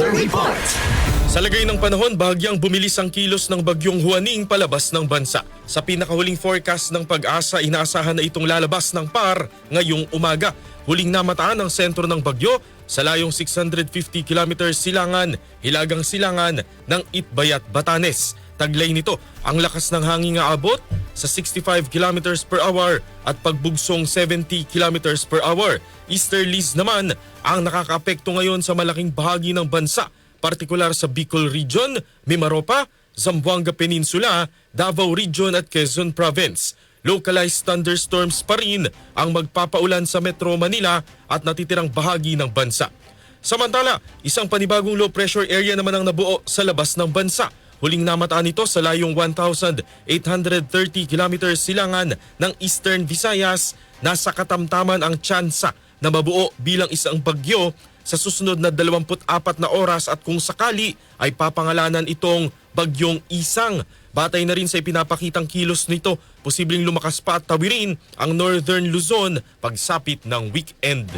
Weather Report. Sa lagay ng panahon, bahagyang bumilis ang kilos ng bagyong Juaning palabas ng bansa. Sa pinakahuling forecast ng pag-asa, inaasahan na itong lalabas ng par ngayong umaga. Huling namataan ang sentro ng bagyo sa layong 650 km silangan, hilagang silangan ng Itbayat, Batanes. Taglay nito ang lakas ng hangin nga abot sa 65 km per hour at pagbugsong 70 km per hour. Easterlies naman ang nakakapekto ngayon sa malaking bahagi ng bansa partikular sa Bicol Region, Mimaropa, Zamboanga Peninsula, Davao Region at Quezon Province. Localized thunderstorms pa rin ang magpapaulan sa Metro Manila at natitirang bahagi ng bansa. Samantala, isang panibagong low pressure area naman ang nabuo sa labas ng bansa. Huling namataan ito sa layong 1,830 km silangan ng Eastern Visayas. Nasa katamtaman ang tsansa na mabuo bilang isang bagyo sa susunod na 24 na oras at kung sakali ay papangalanan itong bagyong isang. Batay na rin sa ipinapakitang kilos nito, posibleng lumakas pa at tawirin ang Northern Luzon pagsapit ng weekend.